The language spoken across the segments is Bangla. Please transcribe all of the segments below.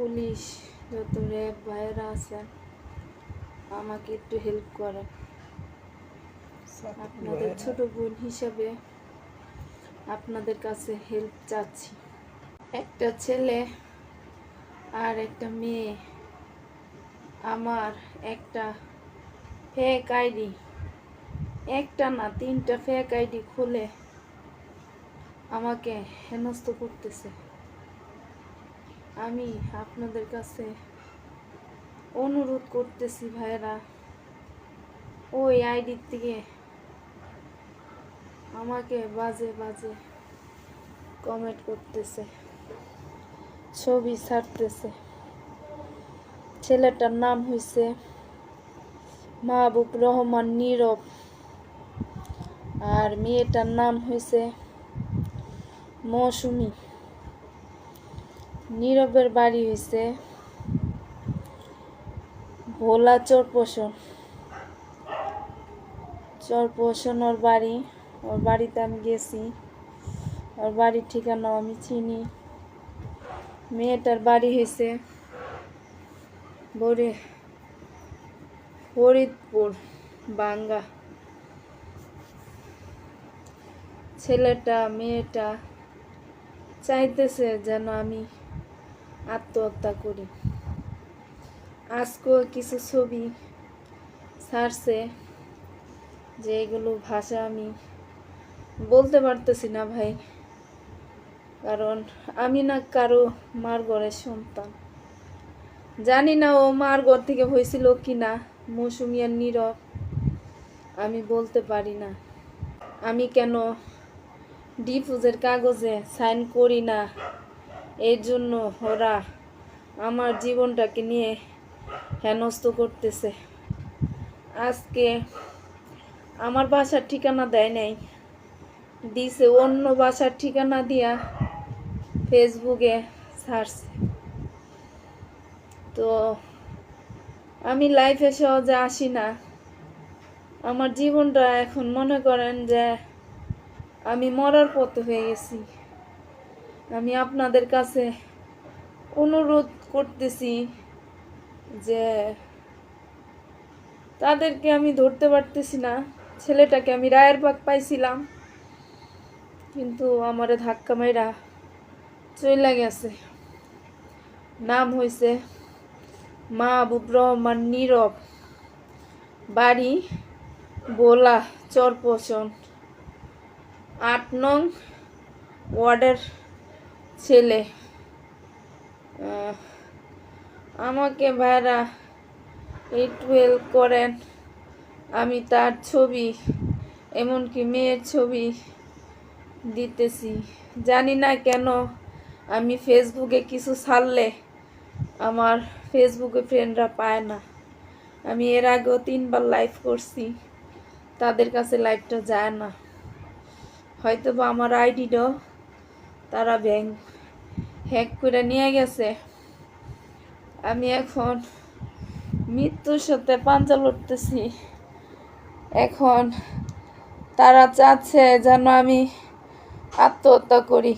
পুলিশ যত র্যাব ভাইয়েরা আছে আমাকে একটু হেল্প করেন আপনাদের ছোট বোন হিসাবে আপনাদের কাছে হেল্প চাচ্ছি। একটা ছেলে আর একটা মেয়ে। আমার একটা ফেক আইডি একটা না তিনটা ফেক আইডি খুলে আমাকে হেনস্থ করতেছে। আমি আপনাদের কাছে অনুরোধ করতেছি ভাইয়েরা, ওই আইডির থেকে আমাকে বাজে বাজে কমেন্ট করতেছে, ছবি ছাড়তেছে। ছেলেটার নাম হয়েছে মাহবুব রহমান নীরব আর মেয়েটার নাম হয়েছে মৌসুমি। নীরবের বাড়ি হয়েছে ভোলা চরপোষণ চরপোষণ ওর বাড়ি, ওর বাড়িতে আমি গেছি। ওর বাড়ির ঠিকানাও আমি চিনি। মেয়েটার বাড়ি হয়েছে বরে ফরিদপুর, বাঙ্গা। ছেলেটা, মেয়েটা চাইতেছে যেন আমি আত্মহত্যা করি। আজকেও কিছু ছবি ছাড়ছে যে এগুলো ভাষা আমি বলতে পারতেছি না ভাই। কারণ আমি না কারও মার ঘরের সন্তান। জানি না ও মার থেকে হয়েছিল কি না মৌসুমি আর নীরব, আমি বলতে পারি না। আমি কেন ডিফুজের কাগজে সাইন করি না? এই জন্য ওরা আমার জীবনটাকে নিয়ে হেনস্থ করতেছে। আজকে আমার বাসার ঠিকানা দেয় নাই। দিছে অন্য বাসার ঠিকানা দিয়া ফেসবুকে ছাড়ছে তো আমি লাইফে সহজে আসি না। আমার জীবনটা এখন মনে করেন যে আমি মরার পথে হয়ে গেছি। আমি আপনাদের কাছে অনুরোধ করতেছি যে তাদেরকে আমি ধরতে পারতেছি না। ছেলেটাকে আমি রায়ের পাক পাইছিলাম, কিন্তু আমারে ধাক্কা মাইরা চলে গেছে। নাম হয়েছে মাহবুব রহমান নীরব। বাড়ি বোলা চরপোষণ আট নং ওয়ার্ডের ছেলে। আমাকে ভাইরা এই টুয়েলভ করেন। আমি তার ছবি, এমনকি মেয়ের ছবি দিতেছি। জানি না কেন আমি ফেসবুকে কিছু ছাড়লে আমার ফেসবুকে ফ্রেন্ডরা পায় না। আমি এর আগেও তিনবার লাইভ করছি। তাদের কাছে লাইভটা যায় না। হয়তো বা আমার আইডিটাও তারা ব্যাংক হ্যাক করে নিয়ে গেছে। আমি এখন মৃত্যুর সাথে পাঞ্জা লড়তেছি। এখন তারা চাচ্ছে যেন আমি আত্মহত্যা করি।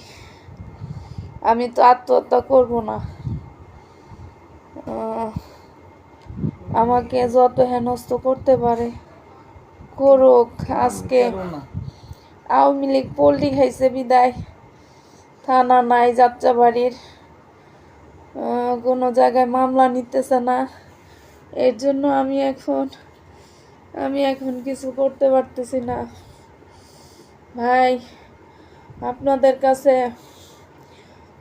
আমি তো আত্মহত্যা করব না। আমাকে যত হেনস্থ করতে পারে করুক। আজকে আওয়ামী লীগ পোল্ট্রি খাইছে বিদায়। থানা নাই যাত্রাবাড়ির আহ, কোনো জায়গায় মামলা নিতেছে না। এর জন্য আমি এখন আমি এখন কিছু করতে পারতেছি না। ভাই আপনাদের কাছে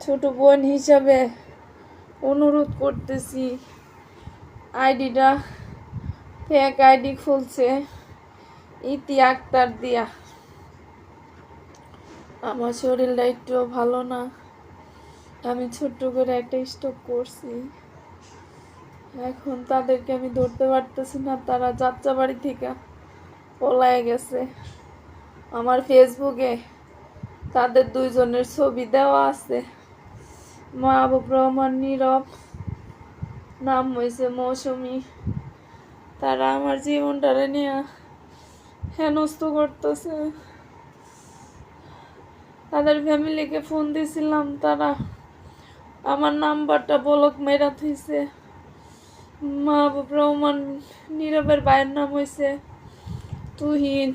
ছোট বোন হিসাবে অনুরোধ করতেছি। আইডিটা ফেক আইডি খুলছে ইতি আক্তার দিয়া। আমার শরীরটা একটু ভালো না। আমি ছোট্ট করে একটা স্টক করছি। এখন তাদেরকে আমি ধরতে পারতেছি না, তারা যাত্রাবাড়ি থেকে পলায় গেছে। আমার ফেসবুকে তাদের দুইজনের ছবি দেওয়া আছে। মাহবুব রহমান, নীরব, নাম হয়েছে মৌসুমি। তারা আমার জীবনটারে নিয়ে হেনস্থ করতেছে। তাদের ফ্যামিলিকে ফোন দিয়েছিলাম তারা আমার নাম্বারটা বলক মেরা থইছে। মাহবুব রহমান নীরবের ভাইয়ের নাম হয়েছে তুহিন।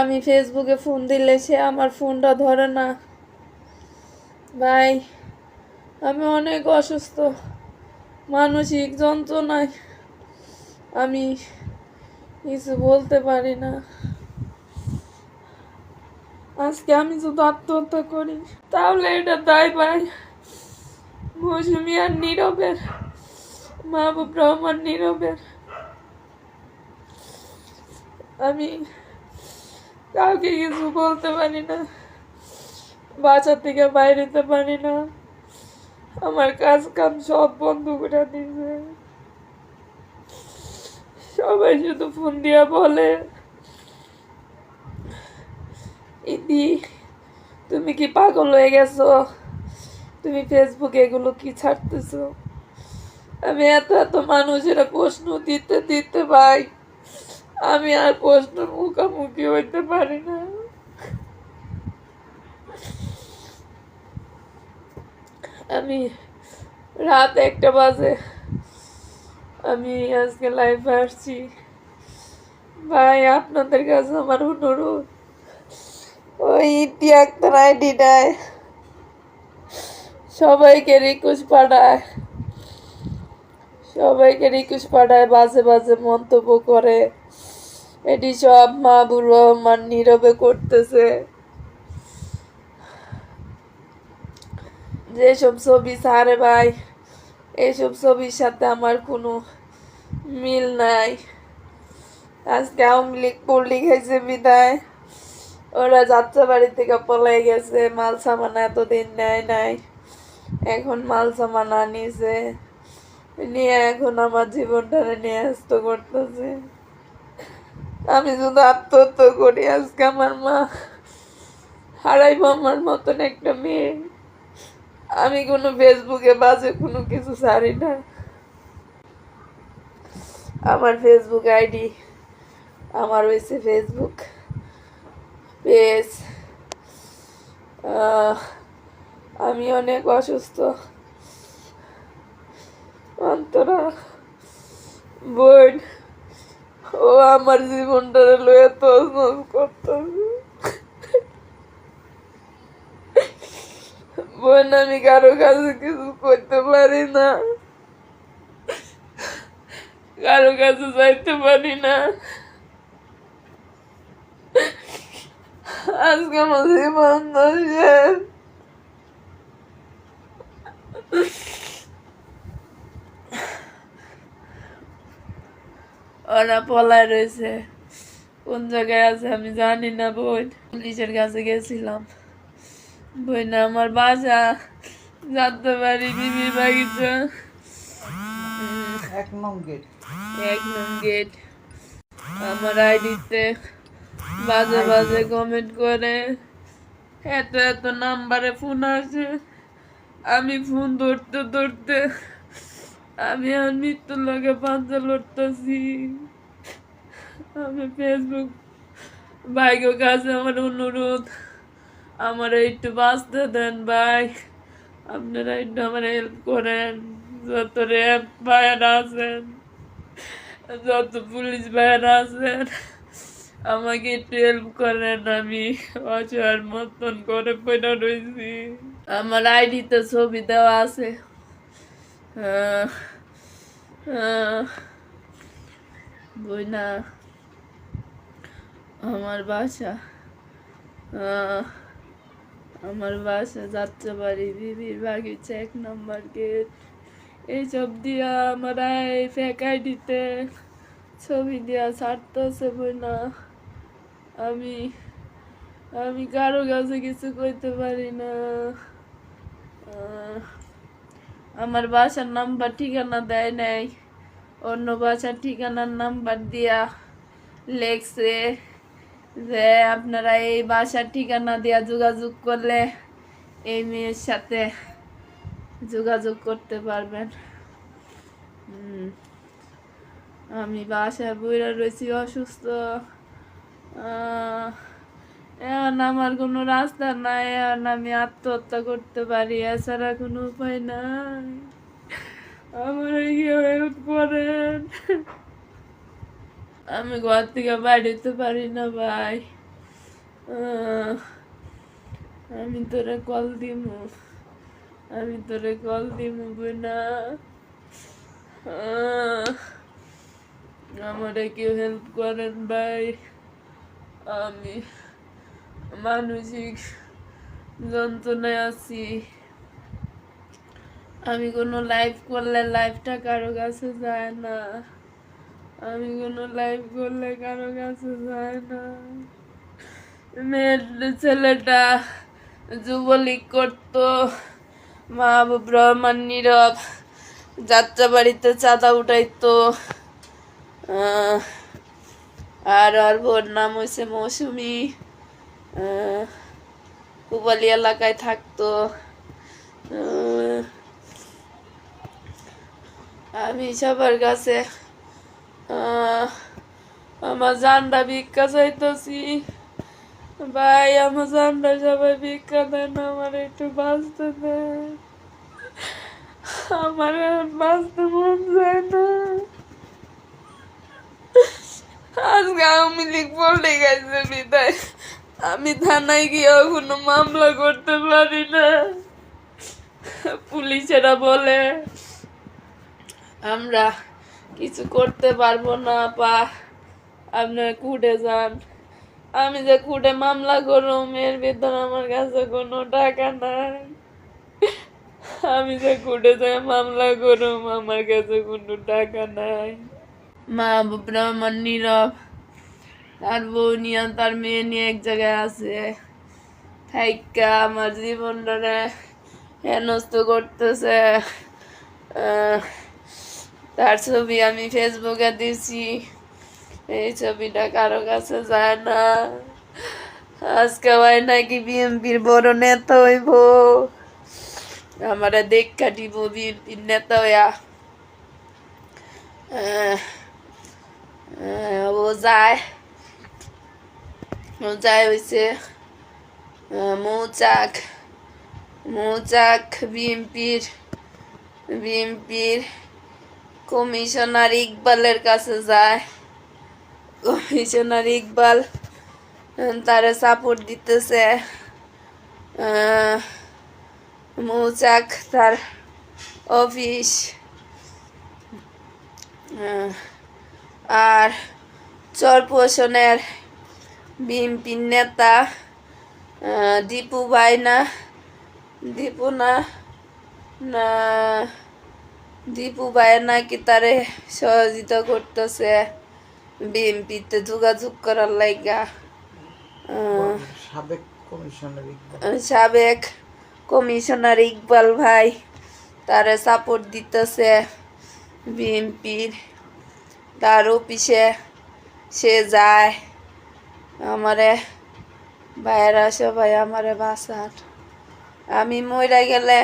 আমি ফেসবুকে ফোন দিলে সে আমার ফোনটা ধরে না। ভাই, আমি অনেক অসুস্থ, মানসিক যন্ত্রণায় আমি কিছু বলতে পারি না। আজকে আমি যদি আত্মহত্যা করি তাহলে এটা দায় পাই মৌসুমি আর নীরবের, মাহবুব রহমান নীরবের। আমি কাউকে কিছু বলতে পারি না বাসা থেকে বাইরেতে পারি না। আমার কাজ কাম সব বন্ধ করে দিয়েছে। সবাই শুধু ফোন দিয়া বলে। ইদি, তুমি কি পাগল হয়ে গেছো? তুমি ফেসবুকে এগুলো কি ছাড়তেছো? আমি এত এত মানুষের প্রশ্ন দিতে দিতে ভাই, আমি আর প্রশ্নের মুখামুখি হইতে পারি না। আমি রাত একটা বাজে, আমি আজকে লাইভে আসছি। ভাই, আপনাদের কাছে আমার অনুরোধ ওই ইতি আক্তার আইডিটায় সবাইকে রিকোয়েস্ট পাঠায়। সবাইকে রিকোয়েস্ট পাঠায়, বাজে বাজে মন্তব্য করে। এটি সব মাহবুর রহমান নীরবে করতেছে। যেসব ছবি সারে ভাই এইসব ছবির সাথে আমার কোনো মিল নাই। আজকে আওয়ামী লীগ পল্লি খাইছে বিদায়। ওরা যাত্রা বাড়ি থেকে পলাই গেছে, মাল সামান এতদিন নেয় নাই। এখন মাল সামান আনিছে নিয়ে এখন আমার জীবনটারে নিয়ে আসতে করতেছে। আমি শুধু আত্মহত্যা করি, আজকে আমার মা হারাইব আমার মতন একটা মেয়ে। আমি কোনো ফেসবুকে বাজে কোনো কিছু ছাড়ি না। আমার ফেসবুক আইডি, আমার হয়েছে ফেসবুক। পেজ আমি অনেক অসুস্থ। অন্তরা, বোন, ও আমার জীবনটা লয়ে তো করতেছে। বোন, আমি কারও কাছে কিছু করতে পারি না। কারও কাছে যাইতে পারি না। আজকে আমার জীবন শেষ ওরা পলায় রয়েছে কোন জায়গায় আছে আমি জানি না বোন। পুলিশের কাছে গেছিলাম। বই না আমার বাসা যাতে পারি বিবির বাগিচা এক নং গেট। এক নং গেট। আমার আইডিতে বাজে বাজে কমেন্ট করে। এত এত নাম্বারে ফোন আসে। আমি ফোন ধরতে ধরতে আমি আর মৃত্যুর লোকে পাঞ্জা লড়তেছি। আমি ফেসবুক ভাইগো কাছে আমার অনুরোধ, আমার একটু বাঁচতে দেন ভাই। আপনারা একটু আমার হেল্প করেন। যত র্যাব ভাইয়ারা আছেন, যত পুলিশ ভাইয়ারা আছেন। আমাকে হেল্প করেন আমি। অসহায়ের মতন করে পড়ে রয়েছি আমার আইডিতে ছবি দেওয়া আছে। আহ, আহ, বই না আমার বাসা। আমার বাসা যাত্রা বাড়ি বিবির বাগিচা এক নম্বর গেট। এইসব দিয়া আমার ফেক আইডিতে ছবি দিয়া ছাড়তেছে বই না আমি আমি কারও কাছে কিছু করতে পারি না। আমার বাসার নাম্বার ঠিকানা দেয় নাই। অন্য বাসার ঠিকানার নাম্বার দিয়া লেখছে যে, আপনারা এই বাসার ঠিকানা দিয়া যোগাযোগ করলে এই মেয়ের সাথে যোগাযোগ করতে পারবেন। আমি বাসায় বইরা রয়েছি অসুস্থ। এখন আমার কোনো রাস্তা নাই এখন আমি আত্মহত্যা করতে পারি, এছাড়া কোনো উপায় নাই। আমার হেল্প করেন। আমি ঘর থেকে বাড়িতে পারি না ভাই। আমি তোরে কল দিমু। আমি তোরে কল দিমু না আমারে কেউ হেল্প করেন ভাই। আমি মানসিক যন্ত্রণায় আছি। আমি কোনো লাইভ করলে লাইভটা কারও কাছে যায় না। আমি কোনো লাইভ করলে কারও কাছে যায় না। মেয়ের ছেলেটা যুবলীগ করতো। মা ব্রহ্মাণ নীরব যাত্রা বাড়িতে চাঁদা উঠাইতো। আর আর বোর নাম হয়েছে মৌসুমি। পুবালি এলাকায় থাকতো। আমি সবার কাছে আমার জানটা ভিক্ষা চাইতেছি। ভাই, আমার জানটা সবাই ভিক্ষা দেন, আমার একটু বাঁচতে দেন। আমার বাঁচতে মন যায় না। আজকে আওয়ামী লীগ পল্টে গেছে, বিদায়। আমি থানায় গিয়ে কোনো মামলা করতে পারি না। পুলিশেরা বলে, আমরা কিছু করতে পারব না, পা। আপনার কুটে যান। আমি যে কুটে মামলা করুম এর ভিতর আমার কাছে কোনো টাকা নাই। আমি যে কুটে যাই মামলা করুম আমার কাছে কোনো টাকা নাই। মা ব্রাহ্মণ নীরব তার বউ নিয়ে তার মেয়ে নিয়ে এক জায়গায় আছে। থাইকা আমার জীবনটারে হেনস্ত করতেছে। তার ছবি আমি ফেসবুকে দিছি। এই ছবিটা কারও কাছে যায় না। আজকে হয় নাকি বিএমপির বড় নেতা হইব। আমার দেখা দিব বিএমপির নেতা আহ, ও যায়। ও যায় হয়েছে মৌচাক মৌচাক বিএমপির বিএমপির কমিশনার ইকবালের কাছে যায়। কমিশনার ইকবাল তারে সাপোর্ট দিতেছে। মৌচাক তার অফিস আর চরপোষণের বিএনপির নেতা দীপু ভাই না দীপু না না দীপু ভাই নাকি তারে সহযোগিতা করতেছে বিএনপিতে যোগাযোগ করার লাইগা। সাবেক কমিশনার সাবেক কমিশনার ইকবাল ভাই তারে সাপোর্ট দিতেছে বিএনপির। তার অফিসে সে যায়। আমারে ভাইয়েরা সবাই আমারে বাঁচান। আমি মইরা গেলে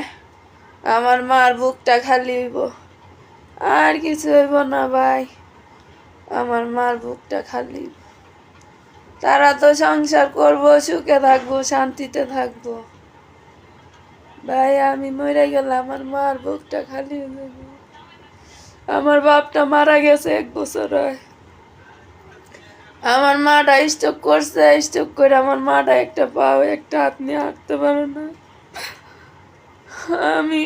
আমার মার বুকটা খালি হইব। আর কিছু হইব না ভাই, আমার মার বুকটা খালি তারা তো সংসার করব, সুখে থাকব, শান্তিতে থাকব। ভাই, আমি মরে গেলে আমার মার বুকটা খালি হয়ে যাবে আমার বাপটা মারা গেছে এক বছর হয়। আমার মাটা স্ট্রোক করছে স্ট্রোক করে আমার মাটা একটা পাও, একটা হাত নিয়ে হাঁটতে পারে না। আমি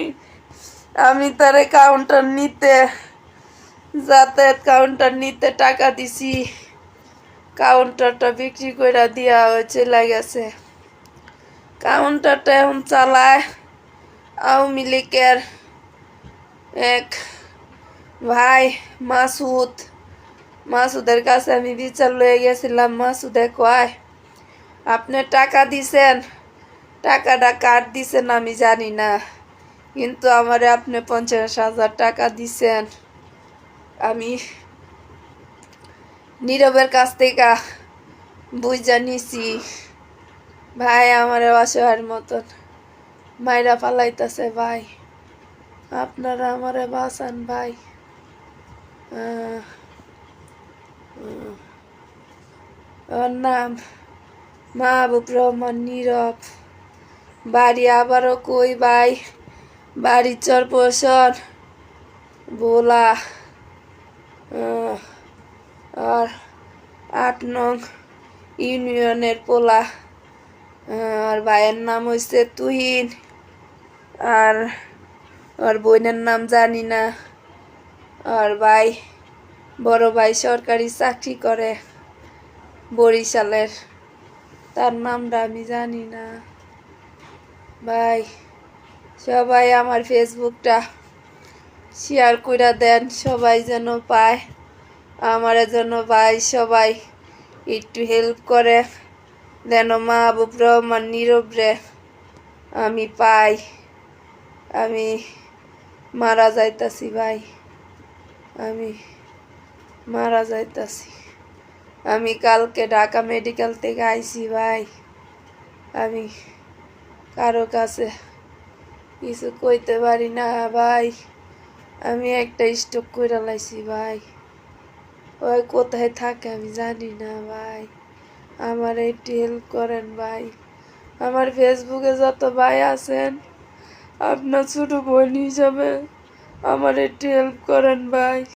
আমি তারে কাউন্টার নিতে, যাতায়াত কাউন্টার নিতে টাকা দিছি। কাউন্টারটা বিক্রি করে দেওয়া হয়েছে গেছে। কাউন্টারটা এখন চালায়। আওয়ামী লীগের এক ভাই, মাসুদ। মাসুদের কাছে আমি বিচার লয়ে গেছিলাম, মাসুদে কয়, আপনি টাকা দিছেন? টাকাটা কার দিছেন আমি জানি না। কিন্তু আমারে আপনি পঞ্চাশ হাজার টাকা দিছেন। আমি নীরবের কাছ থেকে বুঝা নিছি। ভাই, আমার অসহায়ের মতন মাইরা পালাইতেছে ভাই। আপনারা আমারে বাঁচান ভাই। ওর নাম মাহবুব রহমান নীরব। বাড়ি আবারও কই ভাই? বাড়ি চরপোষণ বোলা আর আট নং ইউনিয়নের পোলা। আর ভাইয়ের নাম হইছে তুহিন। আর আর বোনের নাম জানি না। আর ভাই, বড় ভাই সরকারি চাকরি করে বরিশালের। তার নামটা আমি জানি না। ভাই, সবাই আমার ফেসবুকটা শেয়ার করে দেন, সবাই যেন পায়। আমার জন্য ভাই সবাই একটু হেল্প করে, যেন মাহবুব রহমান নীরবরে আমি পাই। আমি মারা যাইতাছি ভাই। আমি মারা যাইতাছি। আমি কালকে ঢাকা মেডিকেল থেকে আইছি ভাই। আমি কারও কাছে কিছু কইতে পারি না ভাই। আমি একটা স্টক করে লাইছি ভাই। ওই কোথায় থাকে আমি জানি না ভাই। আমার একটু হেল্প করেন ভাই। আমার ফেসবুকে যত ভাই আছেন, আপনার ছোট বোন হিসাবে আমার একটু হেল্প করেন ভাই।